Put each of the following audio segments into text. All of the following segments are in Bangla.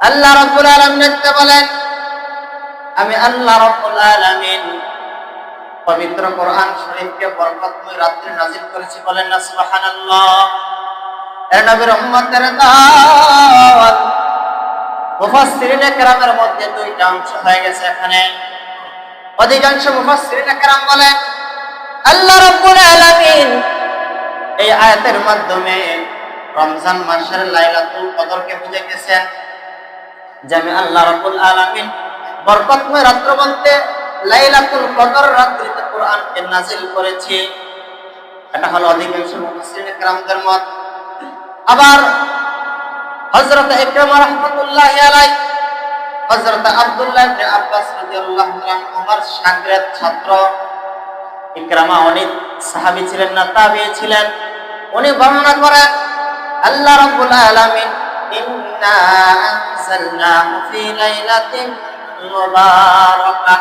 আল্লাহ রাব্বুল আলামিন একটা বলেন, আমি আল্লাহ রাব্বুল আলামিন পবিত্র কোরআন শরীফকে বরকতময় রাত্রে নাজিল করেছি বলেন না, সুবহানাল্লাহ। এর নবীর উম্মতের দাওয়াত মুফাসসিরিনে কেরামের মধ্যে দুইটা অংশ হয়ে গেছে এখানে। অধিকাংশ মুফাসসিরিনে কেরাম বলেন আল্লাহ রাব্বুল আলামিন এই আয়াতের মাধ্যমে রমজান মাসের লাইলাতুল কদরকে বুঝাইতেছেন যে আমি আল্লাহ রাব্বুল আলামিন বরকতময় রাত্র বলতে লাইলাতুল কদর রাত্রিতে কোরআনকে নাজিল করেছি। এটা হলো অধিকাংশ মুফাসসিরিনে কেরামদের মত। আবার হযরত ইকরামা রাহমাতুল্লাহি আলাইহি, হযরত আব্দুল্লাহ ইবনে আব্বাস রাদিয়াল্লাহু আনহু ওমর শাগরেদ ছাত্র। ইকরামা অনেক সাহাবী ছিলেন না তাবিঈ ছিলেন। উনি বর্ণনা করেন, আল্লাহ রাব্বুল আলামিন إنا أنزلناه في ليلة مباركة.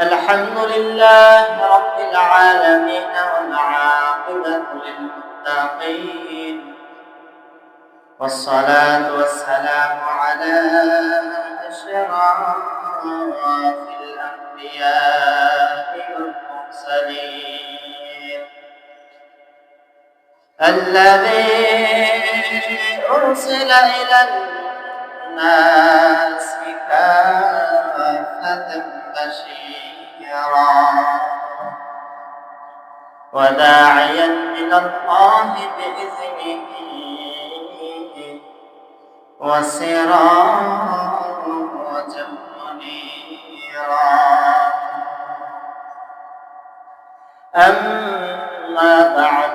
الحمد لله رب العالمين والعاقبة للمتقين. والصلاة والسلام على أشراف الأنبياء والمرسلين. الذين أرسل إلى الناس كافة بشيرا. وداعيا إلى الله بإذنه وسراجا منيرا. أما بعد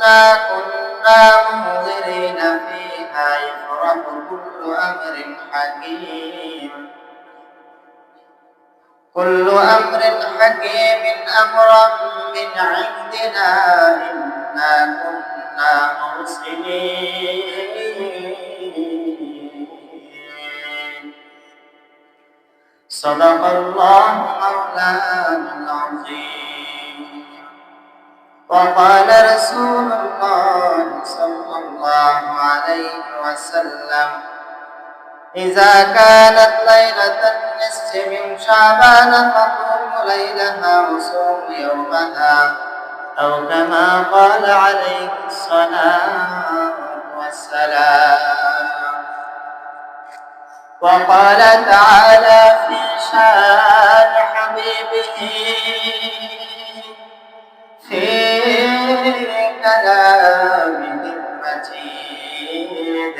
إنا كنا منذرين فيها يفرح كل أمر حكيم كل أمر حكيم أمرا من عندنا إنا كنا مرسلين صدق الله مولانا العظيم وقال رسول وسلم إذا كانت ليلة النصف من شعبان فقوم ليلها وصوم يومها. أو كما قال عليه الصلاة والسلام. وقال تعالى في شأن حبيبه في كلامه المجيد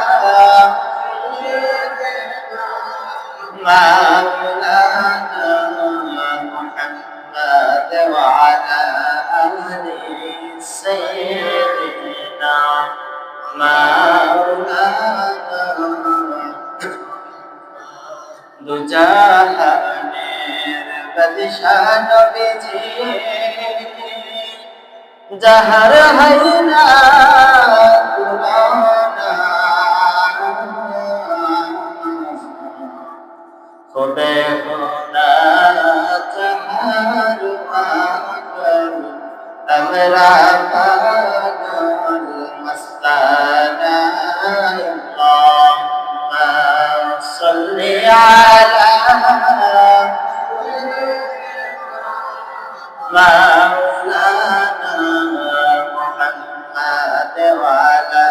صل على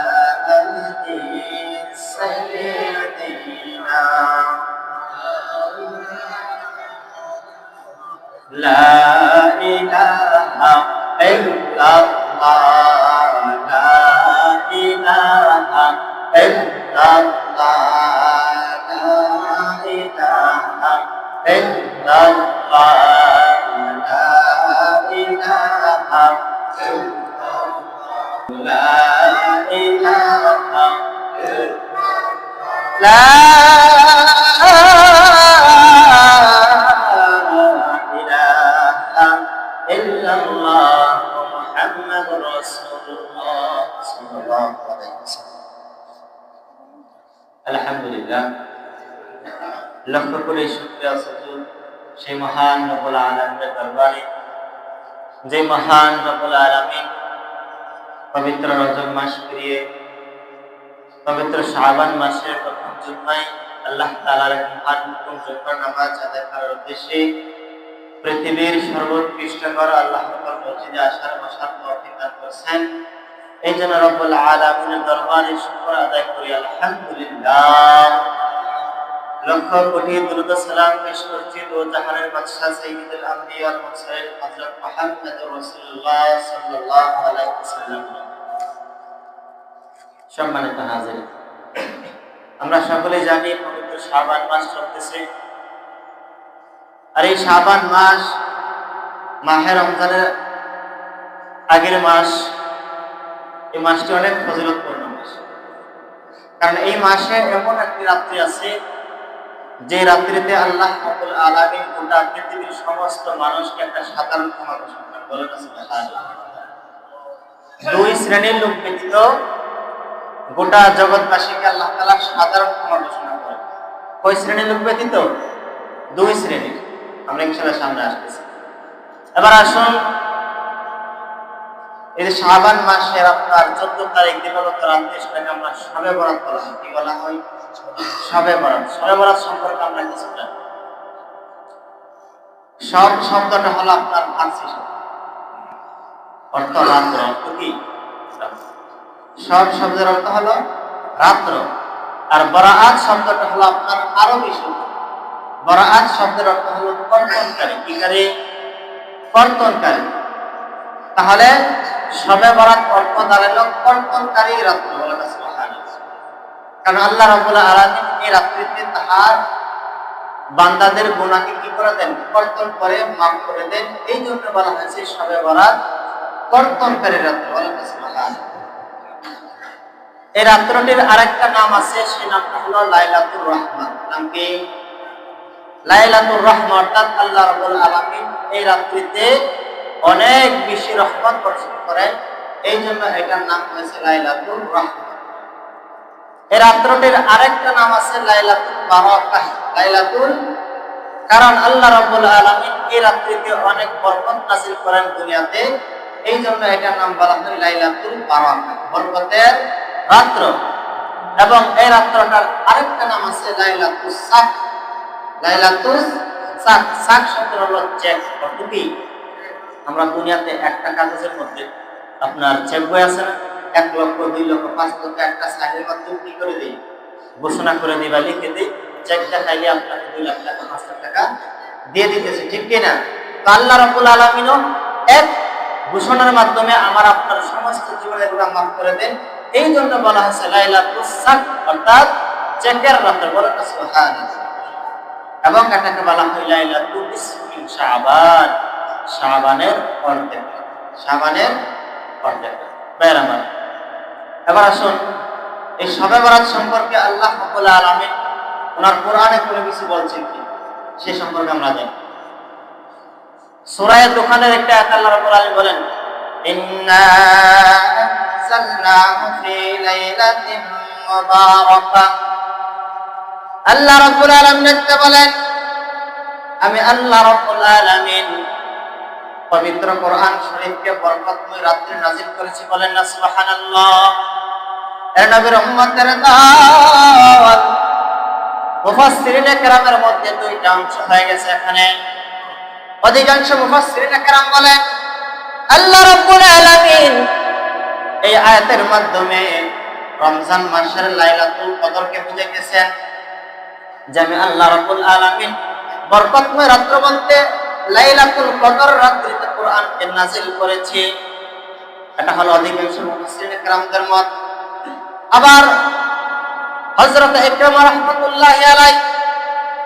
قلبه سيدنا لا إله إلا الله لا إله إلا الله لا إله إلا الله محمد رسول الله صلى الله عليه وسلم আলহামদুলিল্লাহ লক্ষ্য করে শুক্রিয়া সজুদ সেই মহান রবুল আলমের দরবারে যে মহান রবুল আলমিন পবিত্র রজব মাস পেরিয়ে পবিত্র শাবান মাসের প্রথম জুম্মায় আল্লাহ তালার মহান জুম্মার নামাজ আদায় করার উদ্দেশ্যে পৃথিবীর সর্বোৎকৃষ্টকর আল্লাহ মসজিদে আসার বসার তৌফিক দান করছেন। এই জন্য রব্বুল আলামিনের দরবারে শুকর আদায় করি, আলহামদুলিল্লাহ। লক্ষ কোটি দুরুদ সালাম পেশ করছি দো জাহানের বাদশাহ সাইয়্যিদুল আম্বিয়া ওয়াল মুরসালিন হযরত মুহাম্মদুর রাসূলুল্লাহ সাল্লাল্লাহু আলাইহি ওয়াসাল্লাম। সম্মানিত হাজির। আমরা সকলে জানি পবিত্র শাবান মাস চলতেছে। আর এই শাবান মাস, মাহে রমজানের আগের মাস এই মাসটি অনেক ফজিলতপূর্ণ মাস। কারণ এই মাসে এমন একটি রাত্রি আছে, যে রাত্রিতে আল্লাহ আব্দুল আলামিন গোটা পৃথিবীর সমস্ত মানুষকে একটা সাধারণ ক্ষমা ঘোষণা সুবহানাল্লাহ। দুই শ্রেণির লোক ব্যতীত গোটা জগৎবাসীকে আল্লাহ তাআলা সাধারণ ঘোষণা করেন কয় শ্রেণির লোক ব্যতীত? দুই শ্রেণির। আমরা ইনশাআল্লাহ সামনে আসতেছি। এবার আসুন, এই যে শাবান মাসের আপনার চোদ্দ তারিখ দিবাগত রাত্রে সেটাকে আমরা সবে বরাত বলা হয়। কি বলা হয়? সবে বরাত। সবে বরাত সম্পর্কে আমরা কিছু জানি সব শব্দটা হলো আপনার ফার্সি শব্দ অর্থ রাত্র কি। সব শব্দের অর্থ হলো রাত্র। আর বরাআত শব্দটা হলো আপনার আরবি শব্দ। বরাআত শব্দের অর্থ হলো কর্তনকারী। কি করে? কর্তনকারী। তাহলে সবে বরাত অর্থ দাঁড়াল কর্তনকারী রাত্র কারণ আল্লাহ রাব্বুল আলামিন এই রাত্রিতে তাহার বান্দাদের গুনাহকে কি করে দেন? কর্তন করে, মাফ করে দেন। এই জন্য বলা হয়েছে সবে বরাত কর্তনকারী রাত্র বলে না সুবহানাল্লাহ। এই রাত্রটির আরেকটা নাম আছে, সেই নামটা হলো লাইলাতুর রহমান। নাম কি? লাইলাতুর রহমান, অর্থাৎ আল্লাহ রাব্বুল আলামিন এই রাত্রিতে অনেক বেশি রহমত বর্ষণ করেন। এই জন্য এটার নাম হয়েছে লাইলাতুর রহমান। এই রাত্রটির আরেকটা নাম আছে লাইলাতুল বারাকাহ, লাইলাতুল কারণ আল্লাহ রাব্বুল আলামিন এই রাত্রিতে অনেক বরকত নাযিল করেন দুনিয়াতে। এই জন্য এটার নাম বলা হয় লাইলাতুল বারাকাহ, বরকতের রাত্র। এবং এই রাত্রটার আরেকটা নাম আছে লাইলাতুস সাক। লাইলাতুস সাক। সাক শব্দ হলো চেক কি আমরা দুনিয়াতে একটা কাগজের মধ্যে আপনার চেক বই আছে না? এক লক্ষ, দুই লক্ষ, পাঁচ লক্ষ একটা সাইনের মাধ্যমে কি করে দিই। ঘোষণা করে দিই বা লিখে দিই চেকটা খাইলে আপনাকে দুই লাখ টাকা, পাঁচ লাখ টাকা দিয়ে দিতেছে। ঠিক কিনা তো আল্লাহ রাবুল আলমিনও এক ঘোষণার মাধ্যমে আমার আপনার সমস্ত জীবনের গুণা মাফ করে দেন। এই জন্য বলা হয়েছে লাইলা তুসাক অর্থাৎ চেকের রাত্রে বলে না, সুবহানাল্লাহ। এবং এটাকে বলা হয় লাইলা বিসমিল শাবান, শাবানের অর্ধেক শাবানের অর্ধেক বের আমার, এবার আসুন, এই সবে বরাত সম্পর্কে আল্লাহ রাব্বুল আলামিন ওনার কোরআনে কোনো কিছু বলছেন কি? সে সম্পর্কে আমরা জানি। সূরা দোকানের একটা আয়াত আল্লাহ আলামিন বলেন আনজালনাহু ফি লাইলাতিন মুবারাকাহ আল্লাহ রাব্বুল আলামিন একটা বলেন আমি আল্লাহ রাব্বুল পবিত্র কোরআন শরীফকে বরকতময় রাত্রে নাজিল করেছি বলেন না, সুবহানাল্লাহ। এর নবীর উম্মতের দাওয়াত। মুফাসসিরিনে কেরামের মধ্যে দুইটা অংশ হয়ে গেছে এখানে। অধিকাংশ মুফাসসিরিনে কেরাম বলেন, আল্লাহ রাব্বুল আলামিন এই আয়াতের মাধ্যমে রমজান মাসের লাইলাতুল কদরকে বুঝাইতেছেন যে আমি আল্লাহ রাব্বুল আলামিন বরকতময় রাত্র বলতে লাইলাতুল কদর রাত্রিতে কোরআনকে নাযিল করেছি। এটা হলো অধিকাংশ মুফাসসিরিন کرامদের মত। আবার হযরত ইকরাম রাহমাতুল্লাহ আলাই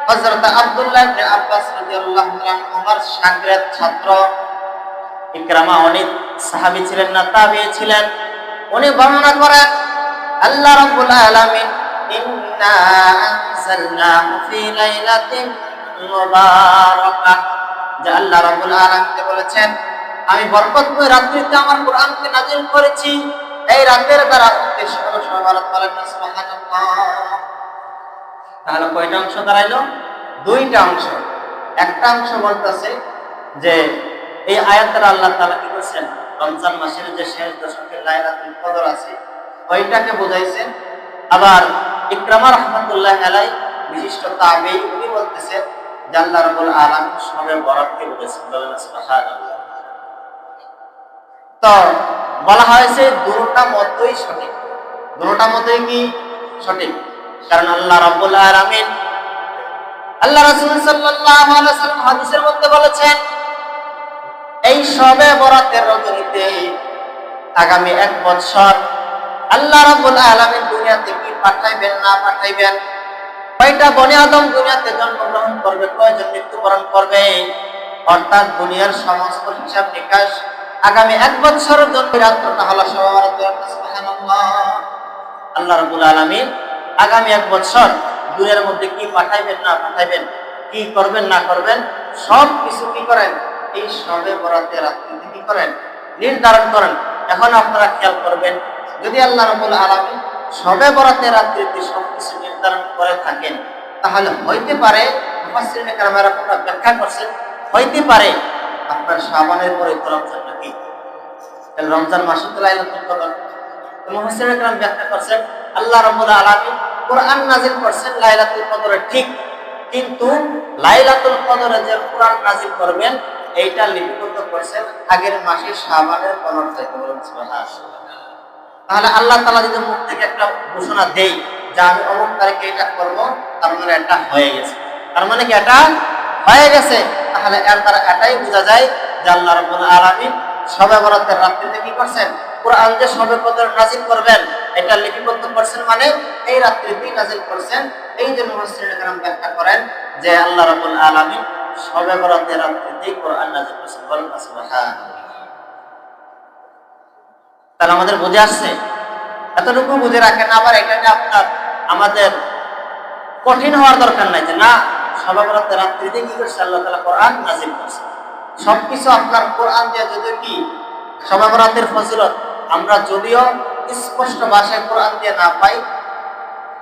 হযরত আব্দুল্লাহ ইবনে আব্বাস রাদিয়াল্লাহু তাআলা ওমর শাগরেদ ছাত্র। ইকরামা অনেক সাহাবী ছিলেন না তাবেঈ ছিলেন। উনি বর্ণনা করেন আল্লাহ আলামিন, ইন্না ফি লাইলাতিন মুবারাকাহ আল্লাহ আলামিন বলেছেন, আমি বরকতময় রাত্রিতে আমার কোরআনকে করেছি। এই রাতের দ্বারা উদ্দেশ্য হলো বলেন সুবহানাল্লাহ। তাহলে কয়টা অংশ দাঁড়াইলো? দুইটা অংশ। একটা অংশ বলতেছে যে, এই আয়াতের আল্লাহ তাআলা কি করছেন? রমজান মাসের যে শেষ দশকের লাইলাতুল কদর আছে, ওইটাকে বুঝাইছেন। আবার ইকরামা রহমাতুল্লাহ আলাই বিশিষ্ট তাবেই উনি বলতেছেন আল্লাহ আলামিন সবে বুঝেছেন বলেন তো বলা হয়েছে দুটা মতই সঠিক। মতই কি সঠিক? কারণ আল্লাহ রাব্বুল আলামিন, আল্লাহ রাসূল সাল্লাল্লাহু আলাইহি সাল্লাম হাদিসের মধ্যে বলেছেন এই সবে বরাতের রজনীতে আগামী এক বছর আল্লাহ রাব্বুল আলামিন দুনিয়াতে কি পাঠাইবেন, না পাঠাইবেন? কয়টা বনি আদম দুনিয়াতে জন্মগ্রহণ করবে, কয়জন মৃত্যুবরণ করবে? অর্থাৎ দুনিয়ার সমস্ত হিসাব নিকাশ আগামী এক সুবহানাল্লাহ। আল্লাহ রাব্বুল আলামিন আগামী এক বছর দুনিয়ার মধ্যে কি পাঠাইবেন, না পাঠাইবেন, কি করবেন, না করবেন সব কিছু কি করেন? এই সবে বরাতে রাত্রিতে কি করেন, নির্ধারণ করেন, এখন আপনারা খেয়াল করবেন, যদি আল্লাহ রাব্বুল আলামিন সবে বরাতে রাত্রিতে সব কিছু নির্ধারণ করে থাকেন, তাহলে হইতে পারে আপনারা ব্যাখ্যা করছেন, হইতে পারে, আপনার শাবানের পরে তো রমজান নাকি তাহলে রমজান মাসে তো লাইলাতুল কদর। মুফাসসিরিনে কেরাম ব্যাখ্যা করছেন, আল্লাহ রাব্বুল আলামিন কোরআন নাজিল করছেন লাইলাতুল কদরে ঠিক, কিন্তু লাইলাতুল কদরে যে কোরআন নাজিল করবেন এইটা লিপিবদ্ধ করছেন আগের মাসে শাহবানের পনেরো তারিখে বলুন তাহলে আল্লাহ তালা যদি মুখ থেকে একটা ঘোষণা দেই যে আমি অমুক তারিখে এটা করব, তার মানে এটা হয়ে গেছে। তার মানে কি এটা হয়ে গেছে? তাহলে এর দ্বারা এটাই বোঝা যায় যে আল্লাহ রবুল আলমী সবে বরাতের রাত্রিতে কি করছেন? কোরআন যে সবে কদর নাজিল করবেন, এটা লিপিবদ্ধ করছেন মানে এই রাত্রিতেই নাজিল করছেন। এই যে মহাশ্রী ব্যাখ্যা করেন যে আল্লাহ রবুল আলমী সবে বরাতের রাত্রিতেই কোরআন নাজিল করছেন বলেন তাহলে আমাদের বুঝে আসছে? এতটুকু বুঝে রাখেন, আবার এখানে আপনার, আমাদের কঠিন হওয়ার দরকার নাই যে, না, সবে সবাবরাতে রাত্রিতে কি করছে? আল্লাহ তালা কোরআন নাজিল করছে। সবকিছু আপনার কোরআন দিয়ে যদি কি সবাবরাতের ফজিলত, আমরা যদিও স্পষ্ট ভাষায় কোরআন দিয়ে না পাই,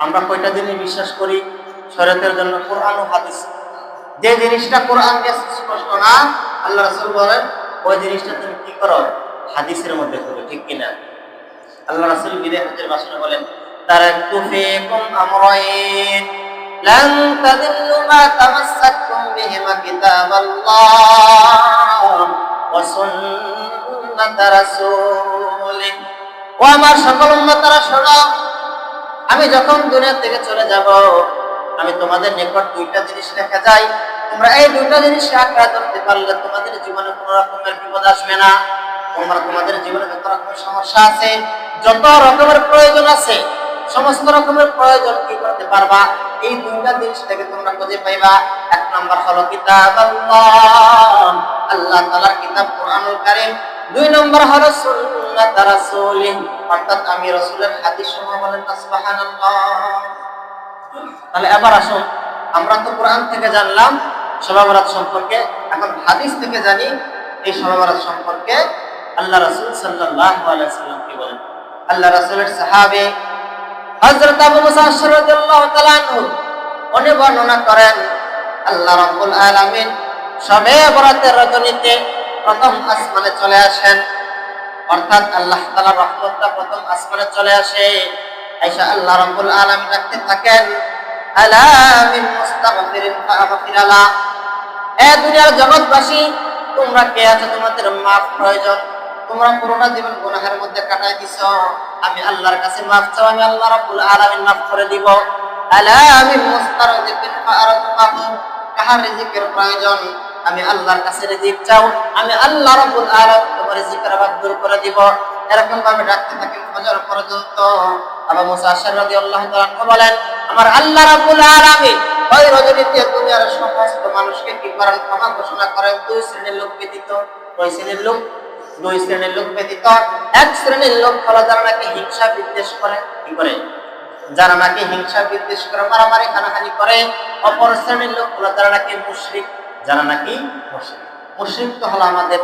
আমরা কয়টা জিনিস বিশ্বাস করি? শরীয়তের জন্য কোরআন ও হাদিস যে জিনিসটা কোরআন দিয়ে স্পষ্ট না, আল্লাহ রাসূল বলেন, ওই জিনিসটা তুমি কি করো? হাদিসের মধ্যে করবে ঠিক কিনা? আল্লাহ রাসূল বিদায় হজের ভাষণে বলেন তারাকতু ফীকুম আমরাইন, লান তাদিল্লু মা তামাসসাকতুম বিহিমা কিতাবাল্লাহ ওয়া সুন্নাত রাসূলিহ ও আমার সকল উম্মতরা শোনো, আমি যখন দুনিয়া থেকে চলে যাব আমি তোমাদের নিকট দুইটা জিনিস রেখে যাই। তোমরা এই দুইটা জিনিস আঁকড়া ধরতে পারলে তোমাদের জীবনে কোনো রকমের বিপদ আসবে না। তোমরা তোমাদের জীবনে যত রকমের সমস্যা আছে, যত রকমের প্রয়োজন আছে, সমস্ত রকমের প্রয়োজন কি করতে পারবা? এই দুইটা জিনিস থেকে তোমরা খুঁজে পাইবা। এক নম্বর হলো কিতাব আল্লাহ। তাআলার কিতাব কোরআনুল কারীম। দুই নম্বর হলো সুন্নাত রাসূলিন অর্থাৎ আমি রাসূলের হাদিস সমূহ বলেন তাহলে এবার আসুন আমরা তো কোরআন থেকে জানলাম সবাবরাত সম্পর্কে, এখন হাদিস থেকে জানি এই সবাবরাত সম্পর্কে আল্লাহ রাসূল সাল্লাম কি বলেন? আল্লাহ রাসূলের সাহাবী হযরত আবু বর্ণনা করেন, আল্লাহ আলামিন সবে বরাতের রজনীতে প্রথম আসমানে চলে আসেন। অর্থাৎ আল্লাহ তাআলার রহমতটা প্রথম আসমানে চলে আসে। আয়েশা আল্লাহ রাব্বুল আলামিন রাখতে থাকেন, আলা মিন মুস্তাগফিরিন ফাগফিরালা এ দুনিয়ার জগৎবাসী, তোমরা কে আছো তোমাদের মাফ প্রয়োজন। তোমরা পুরোটা জীবন গুনাহের মধ্যে কাটাই দিছ। আমি আল্লাহর কাছে মাফ চাও, আমি আল্লাহ রাব্বুল আলামিন মাফ করে দিব। আলা মিন মুস্তাগফিরিন ফাআরফাহু কাহার রিজিকের প্রয়োজন? আমি আল্লাহর কাছে রিজিক চাও, আমি আল্লাহ রাব্বুল আলামিন তোমার রিজিকের অভাব দূর করে দিব। এরকম ভাবে ডাকতে থাকেন ফজর পর্যন্ত। আবু মুসা আশারি রাদিয়াল্লাহু তাআলা বলেন, আমার আল্লাহ রাব্বুল আলামিন ওই রজনীতে দুনিয়ার সমস্ত মানুষকে কি করেন? ক্ষমা ঘোষণা করেন। দুই শ্রেণির লোক ব্যতীত ওই শ্রেণির লোক, দুই শ্রেণির লোক ব্যতীত, এক শ্রেণির লোক হলো যারা নাকি হিংসা বিদ্বেষ করে। কি করে? যারা নাকি হিংসা বিদ্বেষ করে, মারামারি, হানাহানি করে। অপর শ্রেণির লোক হলো যারা নাকি মুশরিক। যারা নাকি মুশরিক। মুশরিক তো হলো আমাদের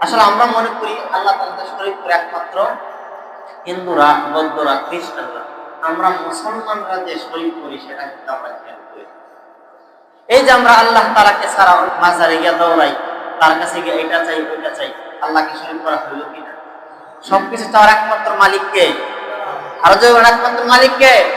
আসলে আমরা মনে করি আল্লাহ একমাত্র হিন্দুরা, বৌদ্ধরা, খ্রিস্টানরা। আমরা মুসলমানরা যে শরীফ করি সেটা কিন্তু আমরা খেয়াল করি। এই যে আমরা আল্লাহ তালাকে ছাড়া মাজারে গিয়ে দৌড়াই, তার কাছে গিয়ে এটা চাই, ওইটা চাই, আল্লাহকে শরীফ করা হইল কিনা? সবকিছু চাওয়ার একমাত্র মালিককে। আরও যে একমাত্র মালিককে।